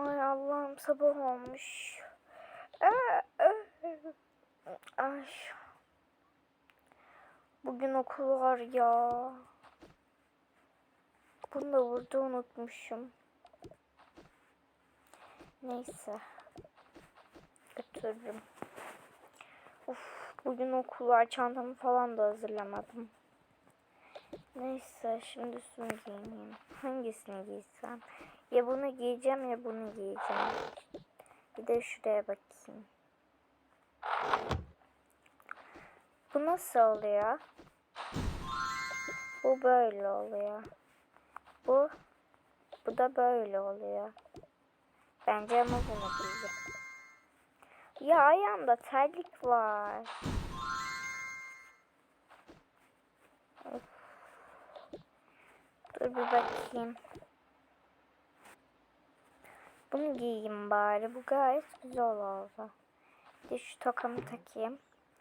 Ay Allah'ım sabah olmuş. Ee, ee. Ay. Bugün okul var ya. Bunu da burada unutmuşum. Neyse. Götürürüm. Uf, bugün okul var. Çantamı falan da hazırlamadım. Neyse şimdi üstümü giyineyim. Hangisini giysem? Ya bunu giyeceğim ya bunu giyeceğim. Bir de şuraya bakayım. Bu nasıl oluyor? Bu böyle oluyor. Bu bu da böyle oluyor. Bence ama bunu giyeceğim. Ya ayağımda terlik var. Dur bir bakayım. Bunu giyeyim bari. Bu gayet güzel oldu. Bir şu tokamı takayım.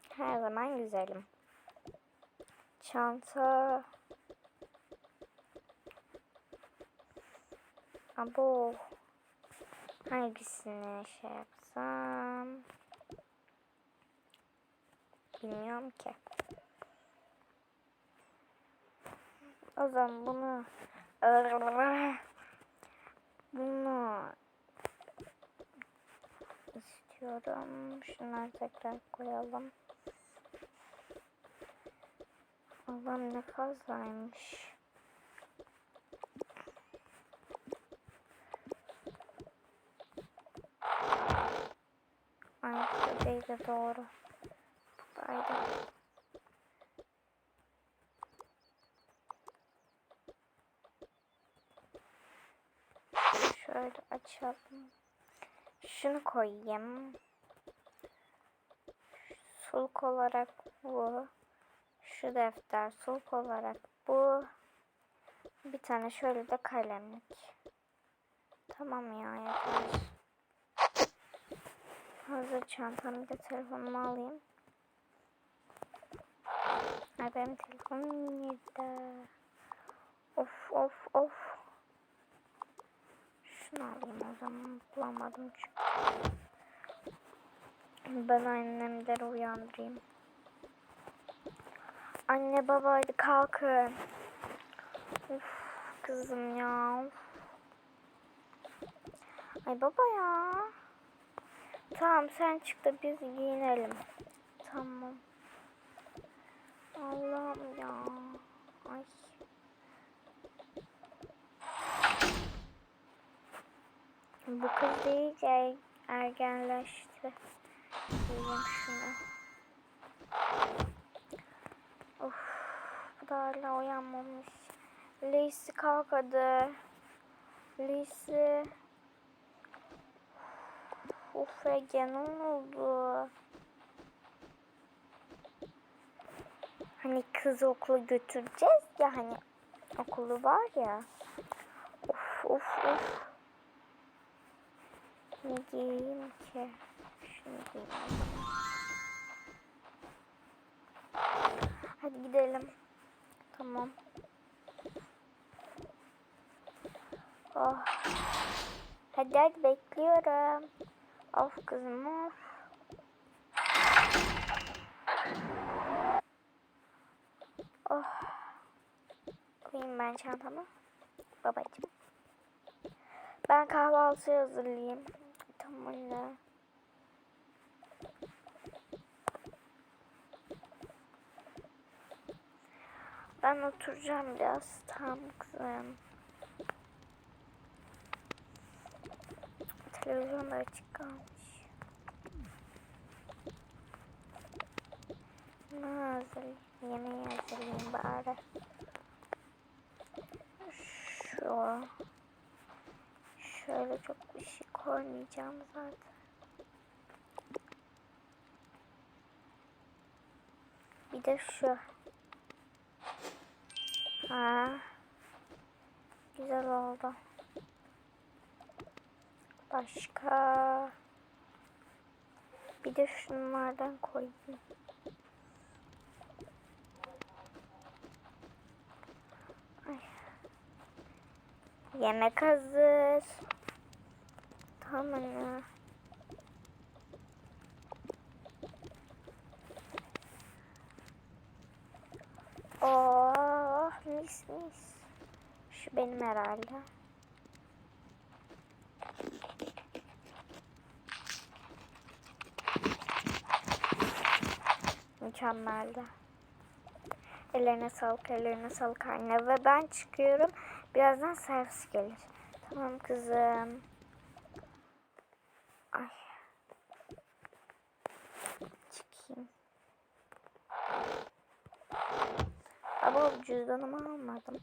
Her zaman güzelim. Çanta. Abo. Hangisini şey yapsam? Bilmiyorum ki. O zaman bunu bunu istiyorum. Şunları tekrar koyalım. Allah'ım ne fazlaymış. Ay bu değil de doğru. Buradaydı. Şöyle açalım. Şunu koyayım. Sulk olarak bu. Şu defter sulk olarak bu. Bir tane şöyle de kalemlik. Tamam ya yeter. Hazır çantamı da telefonumu alayım. Ay benim telefonum nerede? Of of of. Şunu alayım o zaman. Bulamadım çünkü. Ben annemleri uyandırayım. Anne baba hadi kalkın. Uf kızım ya. Ay baba ya. Tamam sen çık da biz giyinelim. Tamam. Allah'ım ya. Ay. Bu kız iyice er- ergenleşti. Giyeyim şunu. Of. Bu da hala uyanmamış. Lacey kalk hadi. Lacey. Of Ege ne oldu? Hani kız okula götüreceğiz ya hani okulu var ya. Of of of. Ne giyeyim ki? Şunu giyeyim. Hadi gidelim. Tamam. Oh. Hadi hadi bekliyorum. Of kızım of. Oh. Koyayım ben çantamı. Babacığım. Ben kahvaltı hazırlayayım. Anne. Ben oturacağım biraz. Tamam kızım. Televizyon da açık kalmış. Ne hazırlayayım? Yemeği hazırlayayım bari. Şu. Şöyle çok bir şey koymayacağım zaten. Bir de şu. Ha. Güzel oldu. Başka. Bir de şunlardan koyayım. Ay. Yemek hazır. Anne. Oh mis mis. Şu benim herhalde. Mükemmeldi. Ellerine sağlık, ellerine sağlık anne. Ve ben çıkıyorum. Birazdan servis gelir. Tamam kızım. Ay. Çıkayım. Ama cüzdanımı almadım.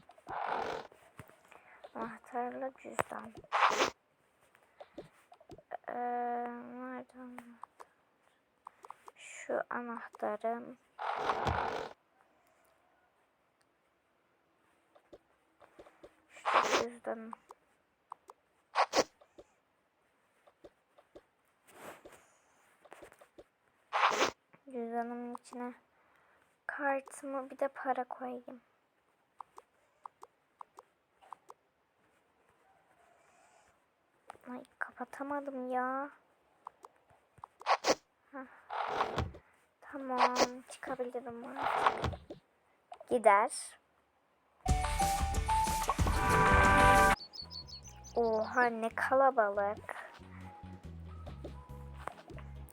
Anahtarla cüzdan. Ee, nerede anahtar? Şu anahtarım. Şu cüzdanım. İçine kartımı bir de para koyayım. Ay kapatamadım ya. Hah. Tamam çıkabilirim artık. Gider. Oha ne kalabalık.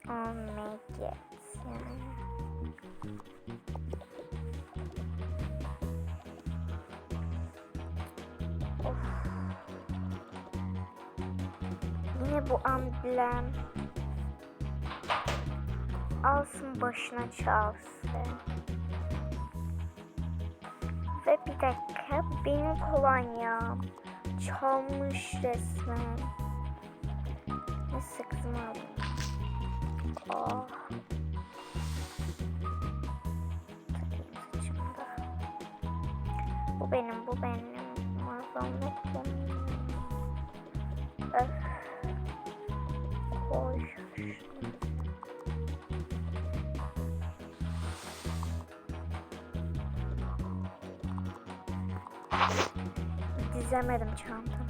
Oh my god. Yine bu amblem. Alsın başına çalsın. Ve bir dakika benim kolonyam. Çalmış resmen. Neyse kızım alayım. Oh. Bu benim, bu benim. Mazamlıkım. Öf. Şunu. Dizemedim çantamı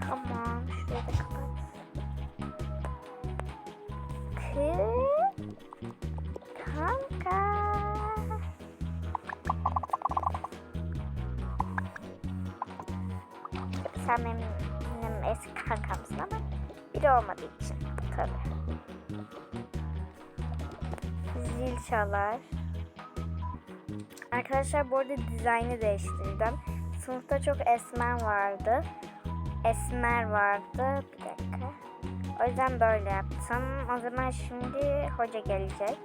Tamam, şurayı da kapat. Kız. Kanka. Sen benim, benim eski kankamsın ama biri olmadığı için tabii. Zil çalar. Arkadaşlar bu arada dizaynı değiştirdim. Sınıfta çok esmer vardı. Esmer vardı. Bir dakika. O yüzden böyle yaptım. O zaman şimdi hoca gelecek.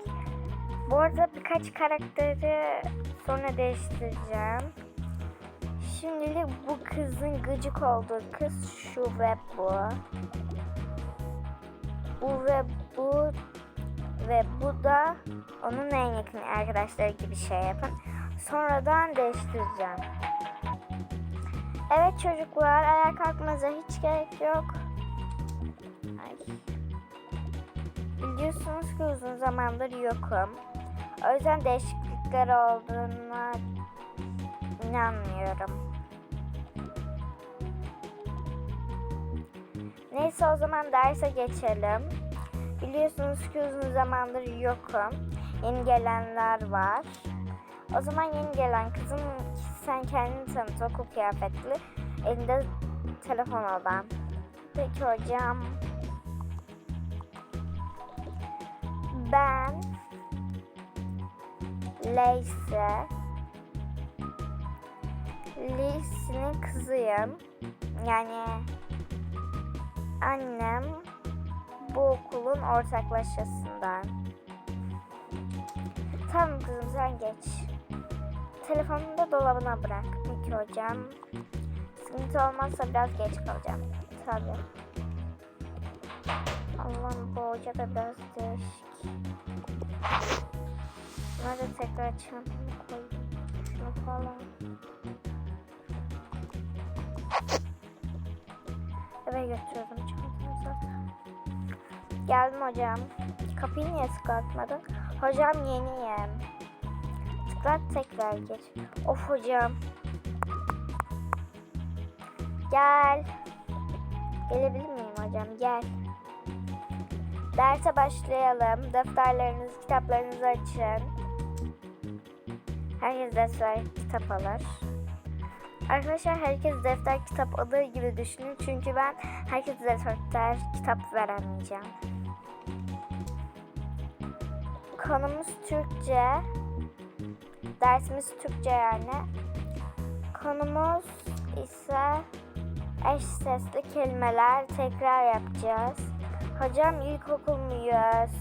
Bu arada birkaç karakteri sonra değiştireceğim. Şimdilik bu kızın gıcık olduğu kız şu ve bu. Bu ve bu ve bu da onun en yakın arkadaşları gibi şey yapın. Sonradan değiştireceğim. Evet çocuklar ayağa kalkmanıza hiç gerek yok. Ay. Biliyorsunuz ki uzun zamandır yokum. O yüzden değişiklikler olduğuna inanmıyorum. Neyse o zaman derse geçelim. Biliyorsunuz ki uzun zamandır yokum. Yeni gelenler var. O zaman yeni gelen kızım sen kendini tanıt okul kıyafetli. Elinde telefon olan. Peki hocam. Ben Leyse Leyse'nin kızıyım. Yani annem bu okulun ortaklaşasından. Tamam kızım sen geç. Telefonunu da dolabına bırak. Hocam. Sıkıntı olmazsa biraz geç kalacağım. Tabii. Allah'ım bu hoca da biraz değişik. Bunları da tekrar çantama koyayım. Şunu falan. Eve götürüyordum çantamı zaten. Geldim hocam. Kapıyı niye tıklatmadın? Hocam yeniyim. Tıklat tekrar geç. Of hocam. Gel. Gelebilir miyim hocam? Gel. Derse başlayalım. Defterlerinizi, kitaplarınızı açın. Herkes defter, kitap alır. Arkadaşlar herkes defter, kitap alır gibi düşünün. Çünkü ben herkese defter, kitap veremeyeceğim. Konumuz Türkçe. Dersimiz Türkçe yani. Konumuz ise eş sesli kelimeler tekrar yapacağız. Hocam ilkokul muyuz?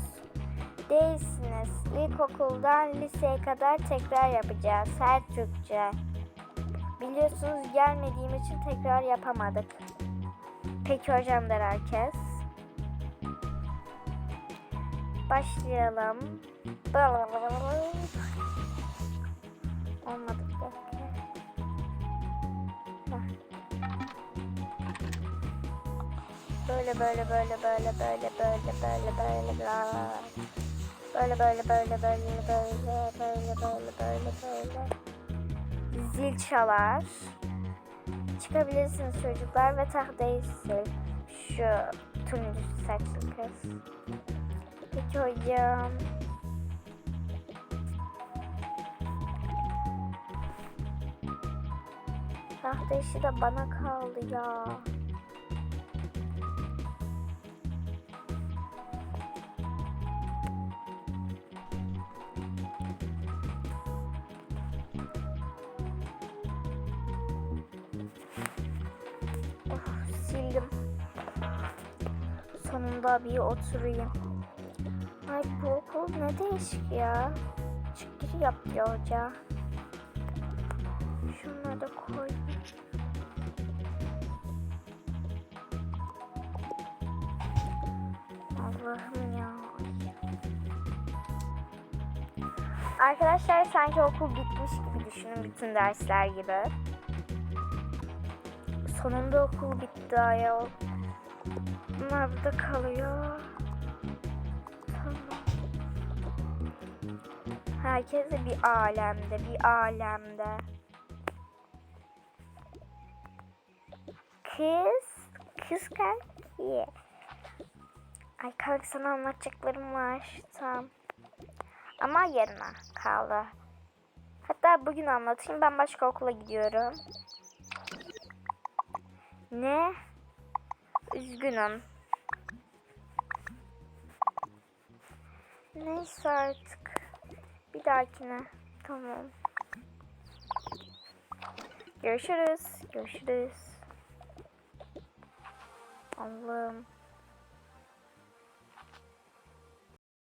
Değilsiniz. İlkokuldan liseye kadar tekrar yapacağız. Her Türkçe. Biliyorsunuz gelmediğim için tekrar yapamadık. Peki hocam der herkes. Başlayalım. Olmadı bir dakika. Böyle böyle böyle böyle böyle böyle böyle böyle böyle böyle böyle böyle böyle böyle böyle böyle böyle böyle zil çalar. Çıkabilirsiniz çocuklar ve tahtayı sil. Şu turuncu saçlı kız. Peki hocam. Tahta işi de bana kaldı ya. Of sildim. Sonunda bir oturayım. Ay bu okul ne değişik ya. Çık gir yap ya hoca. Şunları koy. Allah'ım ya. Arkadaşlar sanki okul bitmiş gibi düşünün bütün dersler gibi. Sonunda okul bitti ayol. Bunlar burada kalıyor. Tamam. Herkes de bir alemde, bir alemde. Kız, kız kanki. Ay kanka sana anlatacaklarım var. Tamam. Ama yarına kaldı. Hatta bugün anlatayım. Ben başka okula gidiyorum. Ne? Üzgünüm. Neyse artık. Bir dahakine. Tamam. Görüşürüz. Görüşürüz. Allah'ım.